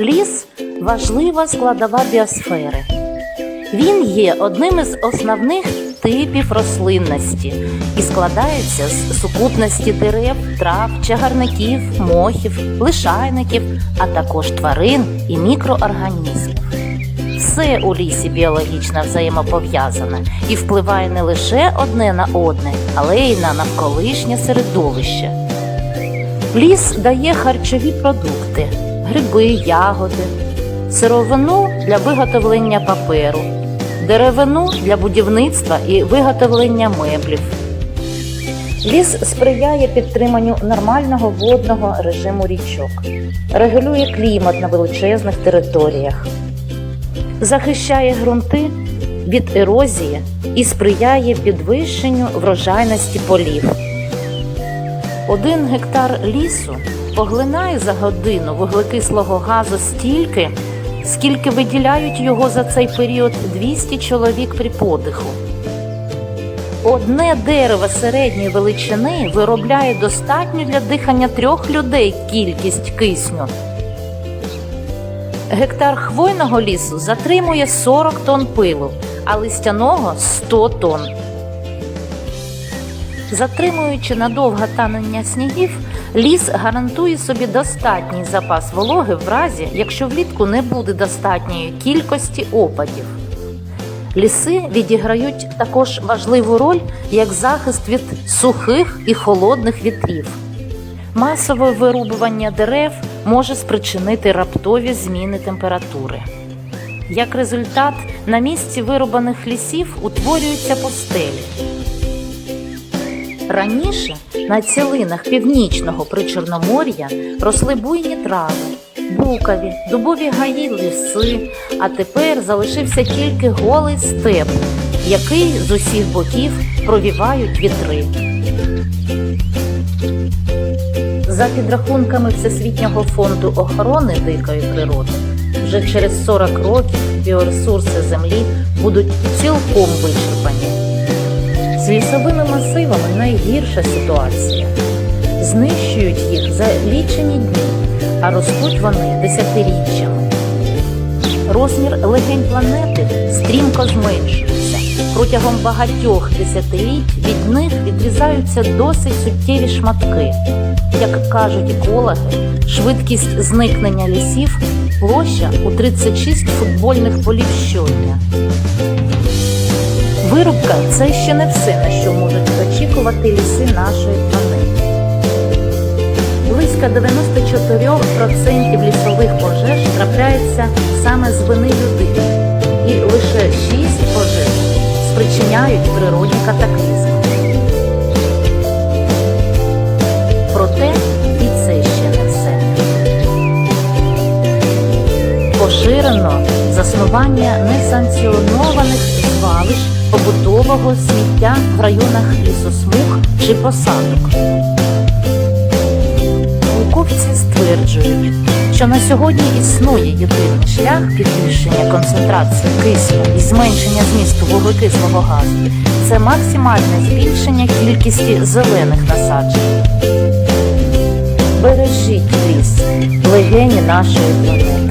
Ліс важлива складова біосфери. Він є одним із основних типів рослинності і складається з сукупності дерев, трав, чагарників, мохів, лишайників, а також тварин і мікроорганізмів. Все у лісі біологічно взаємопов'язане і впливає не лише одне на одне, але й на навколишнє середовище. Ліс дає харчові продукти, гриби, ягоди, сировину для виготовлення паперу, деревину для будівництва і виготовлення меблів. Ліс сприяє підтриманню нормального водного режиму річок, регулює клімат на величезних територіях, захищає ґрунти від ерозії і сприяє підвищенню врожайності полів. Один гектар лісу поглинає за годину вуглекислого газу стільки, скільки виділяють його за цей період 200 чоловік при подиху. Одне дерево середньої величини виробляє достатню для дихання трьох людей кількість кисню. Гектар хвойного лісу затримує 40 тонн пилу, а листяного 100 тонн. Затримуючи надовго танення снігів, ліс гарантує собі достатній запас вологи в разі, якщо влітку не буде достатньої кількості опадів. Ліси відіграють також важливу роль як захист від сухих і холодних вітрів. Масове вирубування дерев може спричинити раптові зміни температури. Як результат, на місці вирубаних лісів утворюються пустелі. Раніше на цілинах північного причорномор'я росли буйні трави, букові, дубові гаї, ліси, а тепер залишився тільки голий степ, який з усіх боків провівають вітри. За підрахунками Всесвітнього фонду охорони дикої природи, вже через 40 років біоресурси землі будуть цілком вичерпані. З лісовими масивами найгірша ситуація. Знищують їх за лічені дні, а ростуть вони десятиріччями. Розмір легень планети стрімко зменшується. Протягом багатьох десятиліть від них відрізаються досить суттєві шматки. Як кажуть екологи, швидкість зникнення лісів площа у 36 футбольних полів щодня. Вирубка це ще не все, на що можуть очікувати ліси нашої планети. Близько 94% лісових пожеж трапляється саме з вини людини, і лише 6 пожеж спричиняють природні катаклізми. Проте і це ще не все. Поширено заснування несанкціонованих звалищ побутового сміття в районах лісосмуг чи посадок. Науковці стверджують, що на сьогодні існує єдиний шлях підвищення концентрації кисню і зменшення змісту вуглекислого газу це максимальне збільшення кількості зелених насаджень. Бережіть ліс, легені нашої планети.